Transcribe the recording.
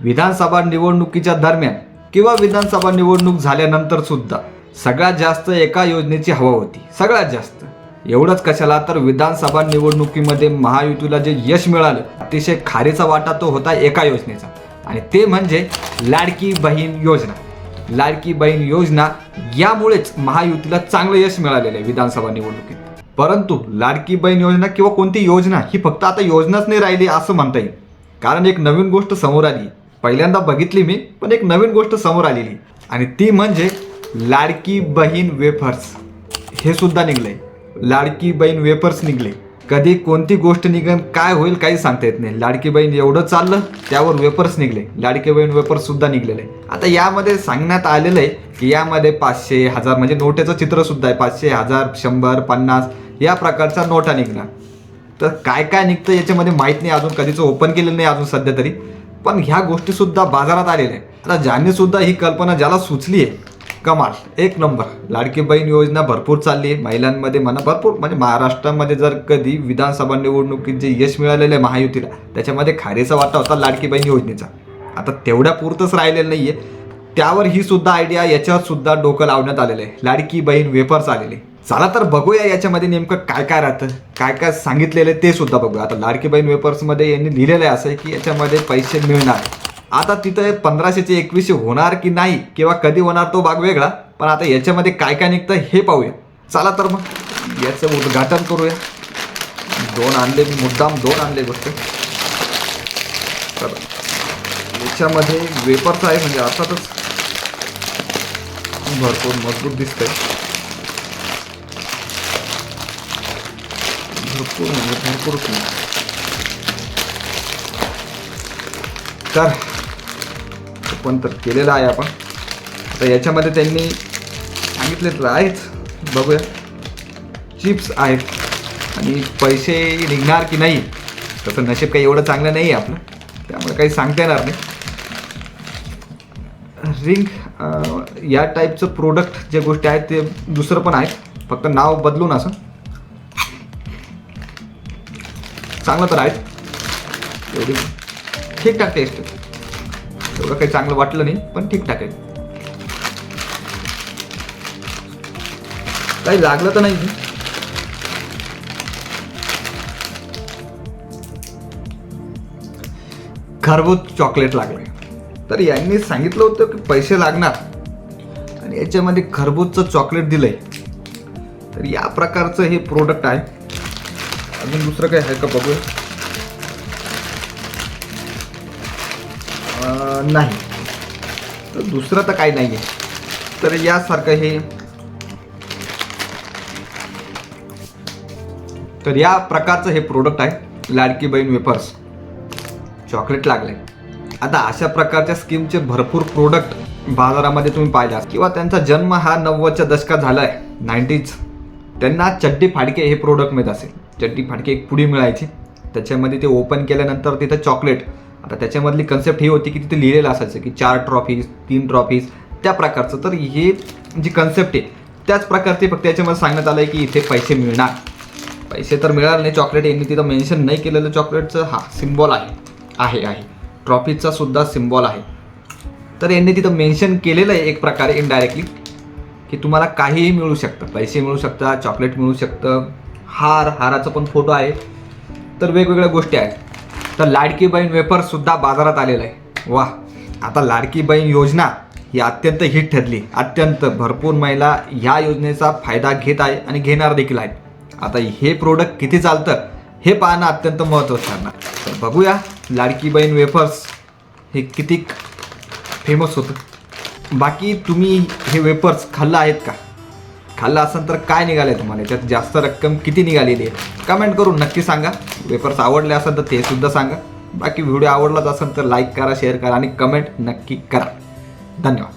विधानसभा निवडणुकीच्या दरम्यान किंवा विधानसभा निवडणूक झाल्यानंतर सुद्धा सगळ्यात जास्त एका योजनेची हवा होती. सगळ्यात जास्त. एवढंच कशाला तर विधानसभा निवडणुकीमध्ये महायुतीला जे यश मिळालं अतिशय खारीचा वाटा तो होता एका योजनेचा. आणि ते म्हणजे लाडकी बहीण योजना. लाडकी बहीण योजना यामुळेच महायुतीला चांगलं यश मिळालेलं आहे विधानसभा निवडणुकीत. परंतु लाडकी बहीण योजना किंवा कोणती योजना ही फक्त आता योजनाच नाही राहिली असं म्हणता येईल. कारण एक नवीन गोष्ट समोर आली पहिल्यांदा बघितली मी पण एक नवीन गोष्ट समोर आलेली. आणि ती म्हणजे लाडकी बहीण वेफर्स हे सुद्धा निघलंय. लाडकी बहीण वेफर्स निघले. कधी कोणती गोष्ट निघन काय होईल काही सांगता येत नाही. लाडकी बहीण एवढं चाललं त्यावर वेपर्स निघले. लाडकी बहीण वेपर्स सुद्धा निघलेले. आता यामध्ये सांगण्यात आलेलं आहे की यामध्ये पाचशे हजार म्हणजे नोटेचं चित्र सुद्धा आहे. पाचशे हजार शंभर पन्नास या प्रकारचा नोटा निघणार. तर काय काय निघतं याच्यामध्ये माहीत नाही अजून कधीचं ओपन केलेलं नाही अजून सध्या तरी. पण ह्या गोष्टीसुद्धा बाजारात आलेल्या आहेत. आता ज्यानेसुद्धा ही कल्पना ज्याला सुचली आहे कमाल. एक नंबर. लाडकी बहीण योजना भरपूर चालली आहे. महिलांमध्ये म्हणा भरपूर. म्हणजे महाराष्ट्रामध्ये जर कधी विधानसभा निवडणुकीत जे यश मिळालेलं आहे महायुतीला त्याच्यामध्ये खारीचा वाटा होता लाडकी बहीण योजनेचा. आता तेवढ्या पुरतंच राहिलेलं नाही आहे त्यावर ही सुद्धा आयडिया याच्यावर सुद्धा डोकं लावण्यात आलेलं आहे. लाडकी बहीण वेफर्स आलेले. चला तर बघूया याच्यामध्ये नेमकं काय काय राहतं. काय काय सांगितलेलं आहे ते सुद्धा बघूया. आता लाडकी बहीण यांनी लिहिलेलं आहे असं आहे की याच्यामध्ये पैसे मिळणार. आता तिथं पंधराशेचे एकवीसशे होणार की नाही किंवा कधी होणार तो भाग वेगळा. पण आता याच्यामध्ये काय काय निघतं हे पाहूया. चला तर मग याचं उद्घाटन करूया. दोन आणले मी मुद्दाम दोन आणले गोष्ट. याच्यामध्ये वेपर्स आहे म्हणजे अर्थातच भरपूर मजबूत दिसतंय. भरपूर म्हणजे भरपूर तर पण तर केलेलं आहे आपण. आता याच्यामध्ये त्यांनी सांगितले तर आहेच बघूया. चिप्स आहेत. आणि पैसे निघणार की नाही तसं नशीब काही एवढं चांगलं नाही आहे आपलं. त्यामुळे काही सांगता येणार नाही. रिंग या टाईपचं प्रोडक्ट जे गोष्टी आहेत ते दुसरं पण आहेत. फक्त नाव बदलून असं. चांगलं तर आहेत. एवढी ठीकठाक टेस्ट एवढं काही चांगलं वाटलं नाही पण ठीकठाक आहे. काही लागलं तर नाही. घरगुत चॉकलेट लागले. तर यांनी सांगितलं होतं की पैसे लागणार. आणि याच्यामध्ये खरबूजचं चॉकलेट दिलंय. तर या प्रकारचं हे प्रोडक्ट आहे. अजून दुसरं काय आहे का बघूया? नाही. तर दुसरं तर काही नाही आहे तर यासारखं हे. तर या प्रकारचं हे प्रोडक्ट आहे लाडकी बहीण वेपर्स चॉकलेट लागले. आता अशा प्रकारच्या स्कीमचे भरपूर प्रोडक्ट बाजारामध्ये तुम्ही पाहिला किंवा त्यांचा जन्म हा नव्वदच्या दशकात झाला आहे नाईन्टीज त्यांना चड्डी फाडके हे प्रोडक्ट मिळत असेल. चड्डी फाडके एक पुडी मिळायची. त्याच्यामध्ये ते ओपन केल्यानंतर तिथं चॉकलेट आता त्याच्यामधली कन्सेप्ट ही होती की तिथे लिहिलेलं असायचं की चार ट्रॉफीज तीन ट्रॉफीज त्या प्रकारचं. तर हे जी कन्सेप्ट आहे त्याच प्रकारचे फक्त याच्यामध्ये सांगण्यात आलं आहे की इथे पैसे मिळणार. पैसे तर मिळाले नाही चॉकलेट यांनी तिथं मेन्शन नाही केलेलं चॉकलेटचं हा सिम्बॉल आहे. आहे आहे. ट्रॉफीचा सुद्धा सिम्बॉल आहे. तर यांनी तिथं मेन्शन केलेलं आहे एक प्रकारे इनडायरेक्टली की तुम्हाला काहीही मिळू शकतं. पैसे मिळू शकतात चॉकलेट मिळू शकतं हार हाराचा पण फोटो आहे. तर वेगवेगळ्या गोष्टी आहेत. तर लाडकी बहीण वेफरसुद्धा बाजारात आलेलं आहे. वा आता लाडकी बहीण योजना ही अत्यंत हिट ठरली. अत्यंत भरपूर महिला ह्या योजनेचा फायदा घेत आहे आणि घेणार देखील आहेत. आता हे प्रोडक्ट किती चालतं हे पाहणं अत्यंत महत्त्वाचं ठरणार. तर बघूया लाडकी बहीण वेफर्स हे किती फेमस होतं. बाकी तुम्ही हे वेपर्स खाल्लं आहेत का? खाल्लं असेल तर काय निघालं आहे तुम्हाला? याच्यात जास्त रक्कम किती निघालेली आहे? कमेंट करून नक्की सांगा. वेपर्स आवडले असेल तर ते सुद्धा सांगा. बाकी व्हिडिओ आवडलाच असेल तर लाईक करा शेअर करा आणि कमेंट नक्की करा. धन्यवाद.